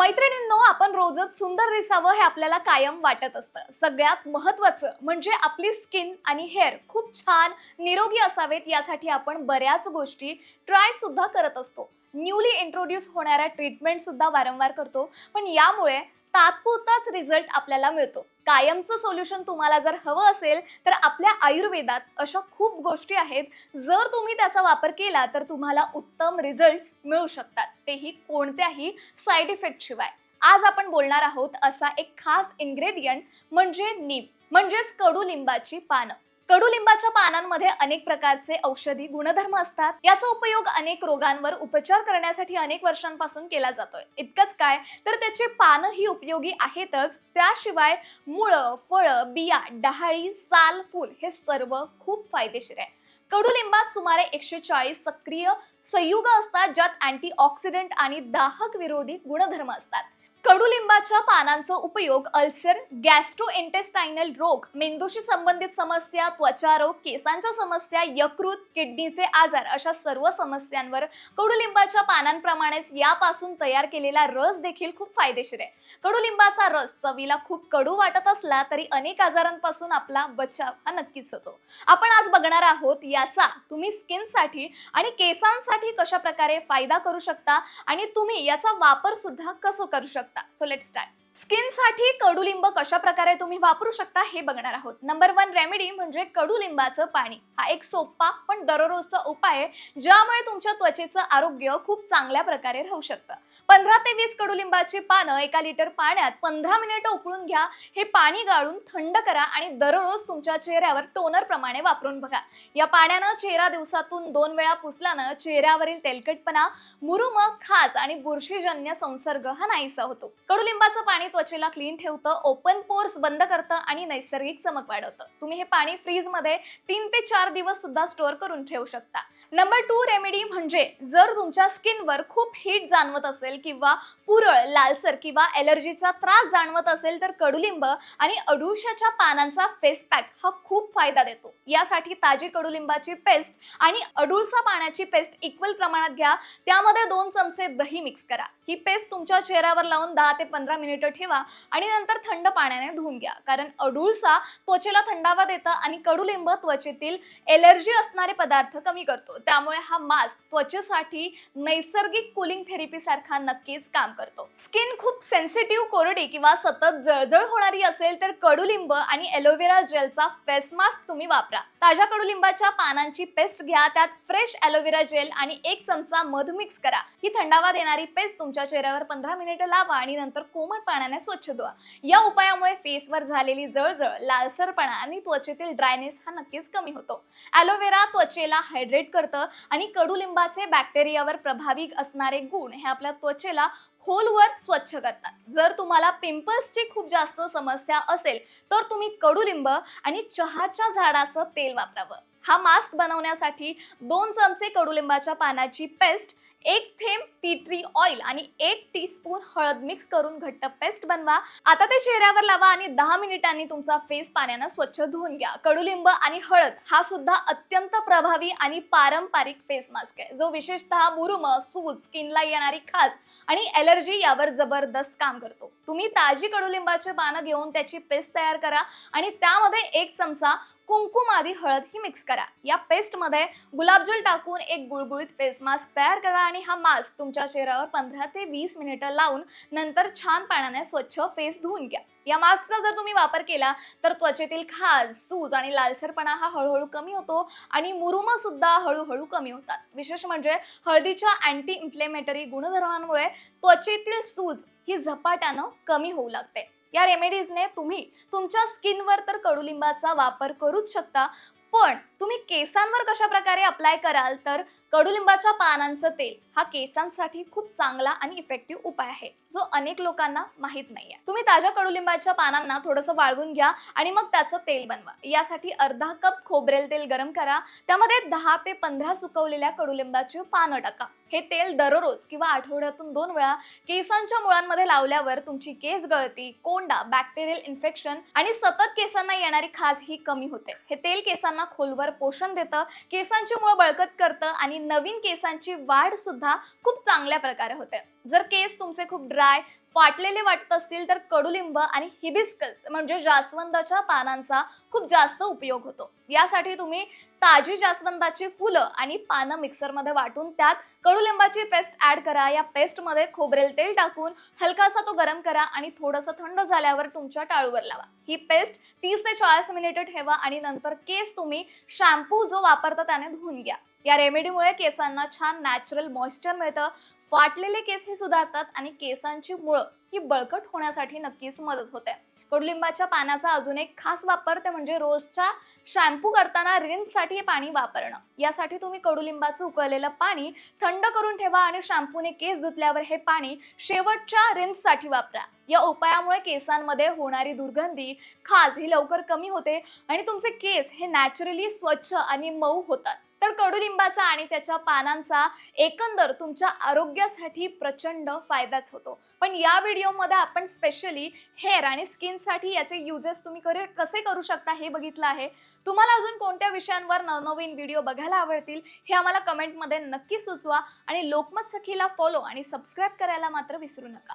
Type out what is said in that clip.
मैत्रिणींनो आपण रोजच सुंदर दिसावं हे आपल्याला कायम वाटत असतं. सगळ्यात महत्वाचं म्हणजे आपली स्किन आणि हेअर खूप छान निरोगी असावेत यासाठी आपण बऱ्याच गोष्टी ट्राय सुद्धा करत असतो. न्यूली इंट्रोड्यूस होणाऱ्या ट्रीटमेंट सुद्धा वारंवार करतो. पण यामुळे तात्पुरताच रिझल्ट आपल्याला मिळतो. कायमचं सोल्युशन तुम्हाला जर हवं असेल तर आपल्या आयुर्वेदात अशा खूप गोष्टी आहेत. जर तुम्ही त्याचा वापर केला तर तुम्हाला उत्तम रिझल्ट मिळू शकतात. तेही कोणत्याही साईड इफेक्ट शिवाय. आज आपण बोलणार आहोत असा एक खास इन्ग्रेडियंट म्हणजे नीम म्हणजेच कडुलिंबाची पानं. कडुलिंबाच्या पानांमध्ये अनेक प्रकारचे औषधी गुणधर्म असतात. याचा उपयोग अनेक रोगांवर उपचार करण्यासाठी अनेक वर्षांपासून केला जातोय. इतकंच काय? तर त्याचे पानं ही उपयोगी आहेतच. त्याशिवाय मुळं फळं बिया डहाळी साल फूल हे सर्व खूप फायदेशीर आहे. कडुलिंबात सुमारे एकशे चाळीस सक्रिय संयुग असतात ज्यात अँटीऑक्सिडंट आणि दाहक विरोधी गुणधर्म असतात. कडुलिंबाच्या पानांचा उपयोग अल्सर गॅस्ट्रो इंटेस्टायनल रोग मेंदूशी संबंधित समस्या त्वचा रोग केसांच्या समस्या यकृत किडनीचे आजार अशा सर्व समस्यांवर कडुलिंबाच्या पानांप्रमाणेच यापासून तयार केलेला रस देखील खूप फायदेशीर आहे. कडुलिंबाचा रस चवीला खूप कडू वाटत असला तरी अनेक आजारांपासून आपला बचाव हा नक्कीच होतो. आपण आज बघणार आहोत याचा तुम्ही स्किनसाठी आणि केसांसाठी कशा प्रकारे फायदा करू शकता आणि तुम्ही याचा वापर सुद्धा कसं करू शकता? So let's start. स्किनसाठी कडुलिंब कशा प्रकारे तुम्ही वापरू शकता हे बघणार आहोत. नंबर वन रेमेडी म्हणजे कडुलिंबाचं पाणी. हा एक सोपा पण दररोजचा उपाय आहे ज्यामुळे तुमच्या त्वचेचं आरोग्य खूप चांगल्या प्रकारे राहू शकतं. पंधरा ते वीस कडुलिंबाची पानं एका लिटर पाण्यात पंधरा मिनिटं उकळून घ्या. हे पाणी गाळून थंड करा आणि दररोज तुमच्या चेहऱ्यावर टोनर प्रमाणे वापरून बघा. या पाण्यानं चेहरा दिवसातून दोन वेळा पुसल्यानं चेहऱ्यावरील तेलकटपणा मुरुम खाज आणि बुरशीजन्य संसर्ग हा नाहीसा होतो. कडुलिंबाचं पाणी त्वचेला क्लीन ठेवतं ओपन पोर्स बंद करतं आणि नैसर्गिक चमक वाढवतं. तुम्ही हे पाणी फ्रीजमध्ये तीन ते चार दिवस सुद्धा स्टोअर करून ठेवू शकता. नंबर टू रेमेडी म्हणजे जर तुमच्या स्किनवर खूप हीट जाणवत असेल किंवा पुरळ लालसर किंवा एलर्जीचा त्रास जाणवत असेल तर कडुलिंब आणि अडुळशाच्या पानांचा फेस पॅक हा खूप फायदा देतो. यासाठी ताजी कडुलिंबाची पेस्ट आणि अडुळसा पाण्याची पेस्ट इक्वल प्रमाणात घ्या. त्यामध्ये दोन चमचे दही मिक्स करा. ही पेस्ट तुमच्या चेहऱ्यावर लावून दहा ते पंधरा मिनिटं ठेवा आणि नंतर थंड पाण्याने धुवून घ्या. कारण अडुळसा त्वचेला थंडावा देतं आणि कडुलिंब त्वचेतील एलर्जी असणारे पदार्थ कमी करतो. त्यामुळे हा मास्क त्वचेसाठी नैसर्गिक कुलिंग थेरपी सारखा नक्कीच काम करतो. स्किन खूप सेन्सिटिव्ह कोरडी किंवा सतत जळजळ होणारी असेल तर कडुलिंब आणि एलोव्हेरा जेलचा फेस मास्क तुम्ही वापरा. ताज्या कडुलिंबाच्या पानांची पेस्ट घ्या त्यात फ्रेश एलोव्हेरा जेल आणि एक चमचा मध मिक्स करा. ही थंडावा देणारी पेस्ट तुमच्या चेहऱ्यावर पंधरा मिनिटं लावा आणि नंतर कोमट पाण्याने स्वच्छ धुवा. या उपायामुळे फेसवर झालेली जळजळ लालसरपणा आणि त्वचेतील ड्रायनेस हा नक्कीच कमी होतो. ॲलोवेरा त्वचेला हायड्रेट करतं आणि कडुलिंबाचे बॅक्टेरियावर प्रभावी असणारे गुण हे आपल्या त्वचेला खोलवर स्वच्छ करतात. जर तुम्हाला पिंपल्सची खूप जास्त समस्या असेल तर तुम्ही कडुलिंब आणि चहाच्या झाडाचं तेल वापरावं. हा मास्क बनवण्यासाठी दोन चमचे कडुलिंबाच्या पानाची पेस्ट एक थेंब टी ट्री ऑइल आणि एक टीस्पून हळद मिक्स करून घट्ट पेस्ट बनवा. आता ते चेहऱ्यावर लावा आणि दहा मिनिटांनी तुमचा फेस पाण्यानं स्वच्छ धुवून घ्या. कडुलिंब आणि हळद हा सुद्धा अत्यंत प्रभावी आणि पारंपरिक फेस मास्क आहे. जो विशेषतः मुरुम सूज स्किनला येणारी खाज आणि एल एलर्जी यावर जबरदस्त काम करतो. तुम्ही ताजी कडुलिंबाचे पानं घेऊन त्याची पेस्ट तयार करा आणि त्यामध्ये एक चमचा कुंकुम आधी हळद ही मिक्स करा. या पेस्टमध्ये गुलाबजल टाकून एक गुळगुळीत फेस मास्क तयार करा आणि हा मास्क तुमच्या चेहऱ्यावर पंधरा ते वीस मिनिटं लावून नंतर छान पाण्याने स्वच्छ फेस धुवून घ्या. या मास्कचा जर तुम्ही वापर केला तर त्वचेतील खाज सूज आणि लालसरपणा हा हळूहळू कमी होतो आणि मुरुम सुद्धा हळूहळू कमी होतात. विशेष म्हणजे हळदीच्या अँटी इन्फ्लेमेटरी गुणधर्मांमुळे त्वचेतील सूज ही झपाट्यानं कमी होऊ लागते. या रेमेडीजने तुम्ही तुमच्या स्किनवर तर कडुलिंबाचा वापर करूच शकता पण तुम्ही केसांवर कशा प्रकारे अप्लाय कराल तर कडुलिंबाच्या पानांचं तेल हा केसांसाठी खूप चांगला आणि इफेक्टिव्ह उपाय आहे जो अनेक लोकांना माहीत नाहीये. तुम्ही ताज्या कडुलिंबाच्या पानांना थोडंसं वाळवून घ्या आणि मग त्याचं तेल बनवा. यासाठी अर्धा कप खोबरेल तेल गरम करा. त्यामध्ये दहा ते पंधरा सुकवलेल्या कडुलिंबाची पानं टाका. हे तेल दररोज किंवा आठवड्यातून दोन वेळा केसांच्या मुळांमध्ये लावल्यावर तुमची केस गळती कोंडा बॅक्टेरियल इन्फेक्शन आणि सतत केसांना येणारी खाज ही कमी होते. हे तेल केसांना खोलवर पोषण देतं केसांची मुळं बळकट करतं आणि नवीन केसांची वाढ सुद्धा खूप चांगल्या प्रकारे होते. जर केस तुमचे खूप ड्राय फाटलेले वाटत असतील तर कडुलिंब आणि हिबिस्कस म्हणजे जास्वंदाच्या पानांचा खूप जास्त उपयोग होतो. यासाठी तुम्ही ताजी जास्वंदाची फुलं आणि पानं मिक्सरमध्ये वाटून त्यात कडुलिंबाची पेस्ट ऍड करा. या पेस्टमध्ये खोबरेल तेल टाकून हलकासा तो गरम करा आणि थोडंसं थंड झाल्यावर तुमच्या टाळूवर लावा. ही पेस्ट तीस ते चाळीस मिनिटं ठेवा आणि नंतर केस तुम्ही शॅम्पू जो वापरता त्याने धुवून घ्या. या रेमेडीमुळे केसांना छान नॅचरल मॉइश्चर मिळतं. फाटलेले केस हे सुधारतात आणि केसांची मुळं ही बळकट होण्यासाठी नक्कीच मदत होते. कडुलिंबाच्या पाण्याचा अजून एक खास वापर ते म्हणजे रोजच्या शॅम्पू करताना रिन्ससाठी हे पाणी वापरणं. यासाठी तुम्ही कडुलिंबाचं उकळलेलं पाणी थंड करून ठेवा आणि शॅम्पूने केस धुतल्यावर हे पाणी शेवटच्या रिन्ससाठी वापरा. या उपायामुळे केसांमध्ये होणारी दुर्गंधी खाज ही लवकर कमी होते आणि तुमचे केस हे नॅचरली स्वच्छ आणि मऊ होतात. तर कडुलिंबाचा आणि त्याच्या पानांचा एकंदर तुमच्या आरोग्यासाठी प्रचंड फायदाच होतो. पण या व्हिडिओमध्ये आपण स्पेशली हेअर आणि स्किनसाठी याचे युजेस तुम्ही करे कसे करू शकता हे बघितलं आहे. तुम्हाला अजून कोणत्या विषयांवर नवनवीन व्हिडिओ बघायला आवडतील हे आम्हाला कमेंटमध्ये नक्की सुचवा आणि लोकमत सखीला फॉलो आणि सबस्क्राईब करायला मात्र विसरू नका.